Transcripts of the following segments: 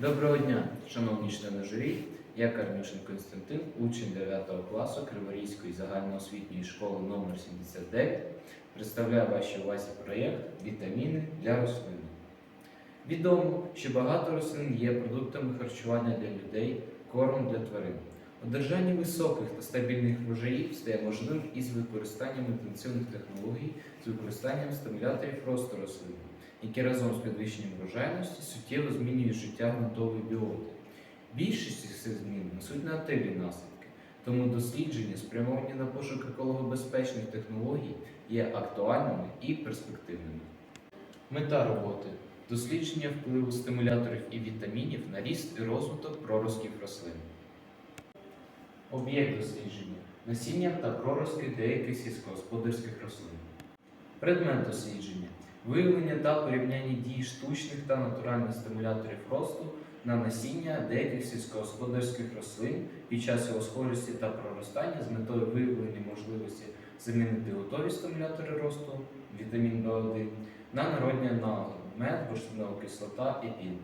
Доброго дня, шановні члени журі. Я Карнюшин Константин, учень 9 класу Криворізької загальноосвітньої школи номер 79 Представляю вашій увазі проєкт Вітаміни для рослин. Відомо, що багато рослин є продуктами харчування для людей, кормом для тварин. Одержання високих та стабільних врожаїв стає можливим із використанням інтенсивних технологій з використанням стимуляторів росту рослин, які разом з підвищенням врожайності суттєво змінюють життя ґрунтової біоти. Більшість цих змін несуть негативні наслідки, тому дослідження, спрямовані на пошук екологобезпечних технологій, є актуальними і перспективними. Мета роботи дослідження впливу стимуляторів і вітамінів на ріст і розвиток проростків рослин. Об'єкт дослідження насіння та проростки деяких сільськогосподарських рослин. Предмет дослідження виявлення та порівняння дій штучних та натуральних стимуляторів росту на насіння деяких сільськогосподарських рослин під час його схожості та проростання з метою виявлення можливості замінити готові стимулятори росту вітамін В1 на народні аналоги мед, бурштинова кислота, епін.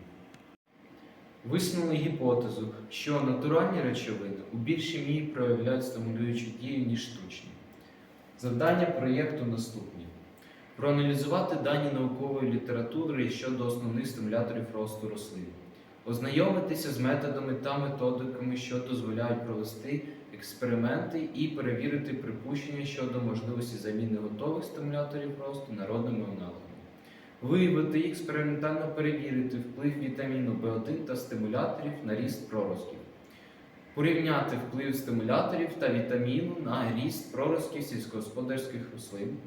Висунули гіпотезу, що натуральні речовини у більшій мірі проявляють стимулюючу дію, ніж штучні. Завдання проєкту наступні: проаналізувати дані наукової літератури щодо основних стимуляторів росту рослин, ознайомитися з методами та методиками, що дозволяють провести експерименти і перевірити припущення щодо можливості заміни готових стимуляторів росту народними аналогами. Виявити і експериментально перевірити вплив вітаміну В1 та стимуляторів на ріст проростків. Порівняти вплив стимуляторів та вітаміну на ріст проростків сільськогосподарських рослин.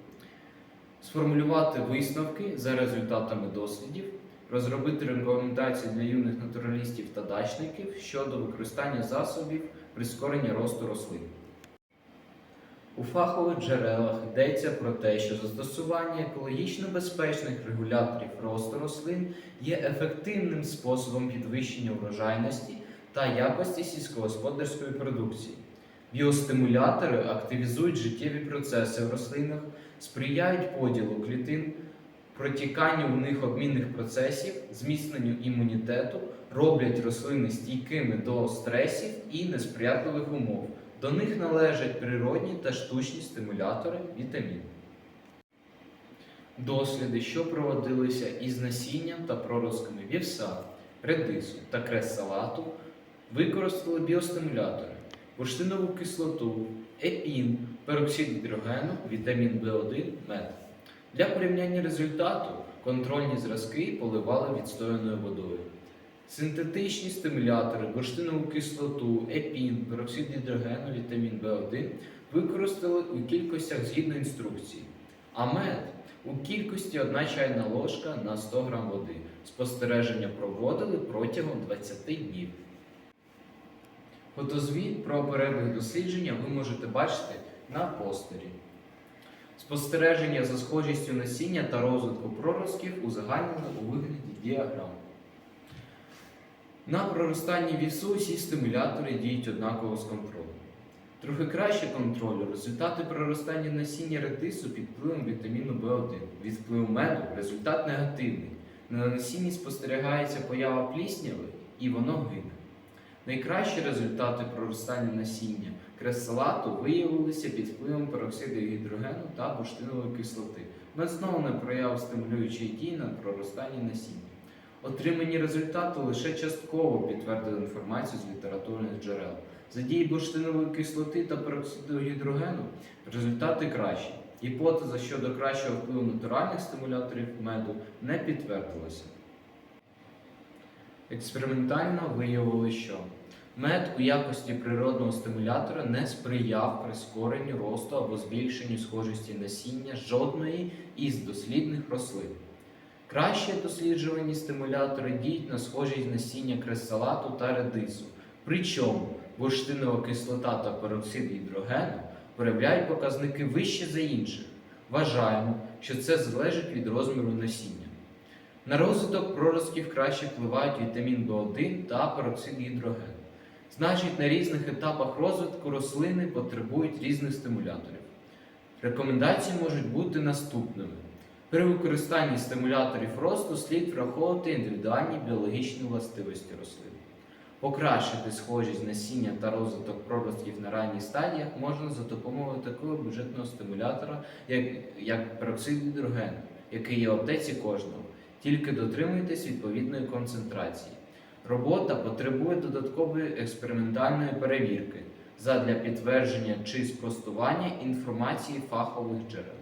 Сформулювати висновки за результатами дослідів, розробити рекомендації для юних натуралістів та дачників щодо використання засобів прискорення росту рослин. У фахових джерелах йдеться про те, що застосування екологічно безпечних регуляторів росту рослин є ефективним способом підвищення врожайності та якості сільськогосподарської продукції. Біостимулятори активізують життєві процеси в рослинах, сприяють поділу клітин, протіканню в них обмінних процесів, зміцненню імунітету, роблять рослини стійкими до стресів і несприятливих умов. До них належать природні та штучні стимулятори вітамін. Досліди, що проводилися із насінням та проростками вівса, редису та крес-салату, використали біостимулятори, бурштинову кислоту, епін, пероксид гідрогену, вітамін В1, мед. Для порівняння результату контрольні зразки поливали відстояною водою. Синтетичні стимулятори, бурштинову кислоту, епін, пероксид гідрогену, вітамін В1 використали у кількостях згідно інструкції, а мед у кількості 1 чайна ложка на 100 г води. Спостереження проводили протягом 20 днів. Фотозвіт про перебіг дослідження ви можете бачити на постері. Спостереження за схожістю насіння та розвитку проростків узагальнено у вигляді діаграм. На проростанні вісу всі стимулятори діють однаково з контролем. Трохи краще контролю результати проростання насіння редису під впливом вітаміну В1. Від впливу меду результат негативний. На насінні спостерігається поява плісняви і воно гине. Найкращі результати проростання насіння крес-салату виявилися під впливом пероксиду гідрогену та бурштинової кислоти. Без знову не прояв стимулюючої дії на проростання насіння. Отримані результати лише частково підтвердили інформацію з літературних джерел. За дії бурштинової кислоти та пероксиду гідрогену результати кращі. Гіпотеза щодо кращого впливу натуральних стимуляторів меду не підтвердилася. Експериментально виявили, що мед у якості природного стимулятора не сприяв прискоренню росту або збільшенню схожості насіння жодної із дослідних рослин. Краще досліджувані стимулятори діють на схожість насіння крес-салату та редису. Причому бурштинова кислота та пероксид гідрогену проявляють показники вище за інших. Вважаємо, що це залежить від розміру насіння. На розвиток проростків краще впливають вітамін В1 та пероксид гідрогену. Значить, на різних етапах розвитку рослини потребують різних стимуляторів. Рекомендації можуть бути наступними: При використанні стимуляторів росту слід враховувати індивідуальні біологічні властивості рослин. Покращити схожість насіння та розвиток проростків на ранніх стадіях можна за допомогою такого бюджетного стимулятора, як, як пероксид гідрогену, який є в аптеці кожного. Тільки дотримуйтесь відповідної концентрації. Робота потребує додаткової експериментальної перевірки задля підтвердження чи спростування інформації фахових джерел.